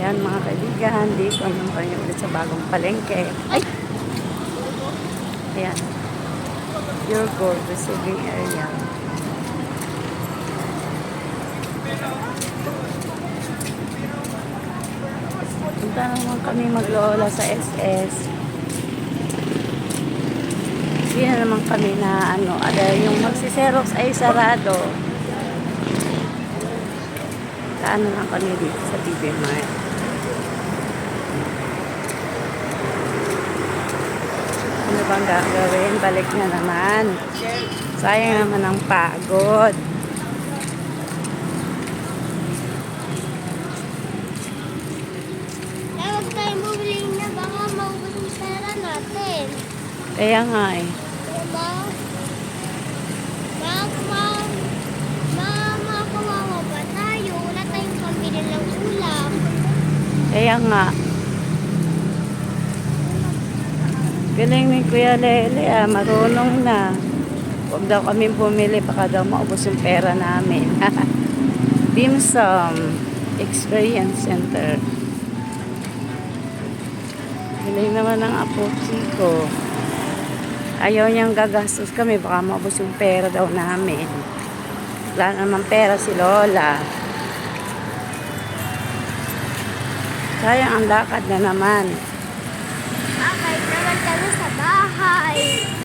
kaibigan, dito naman kami ulit sa bagong palengke. Ay! Ayan. Pure gold receiving area. Punta naman kami maglola sa SS. Sino naman kami na ano, ada yung magsiserox ay sarado. Kaano lang kami dito sa TV Mart. Bang gagawin? Balik na naman. Sayang naman ang pagod. Huwag tayo bumili na baka maubos yung pera natin. Kaya nga eh. Diba? Makawawa pa tayo. Wala tayong pambili ng ulam. Kaya nga. Galing ni Kuya Lele ah, marunong na. Huwag daw kami bumili, baka daw maubos yung pera namin. Dimsum Experience Center. Galing naman ng apo Chico. Ayaw niyang gagastos kami, baka maubos yung pera daw namin. Wala naman pera si Lola. Sayang ang lakad na naman. Bakit naman kami sa bahay?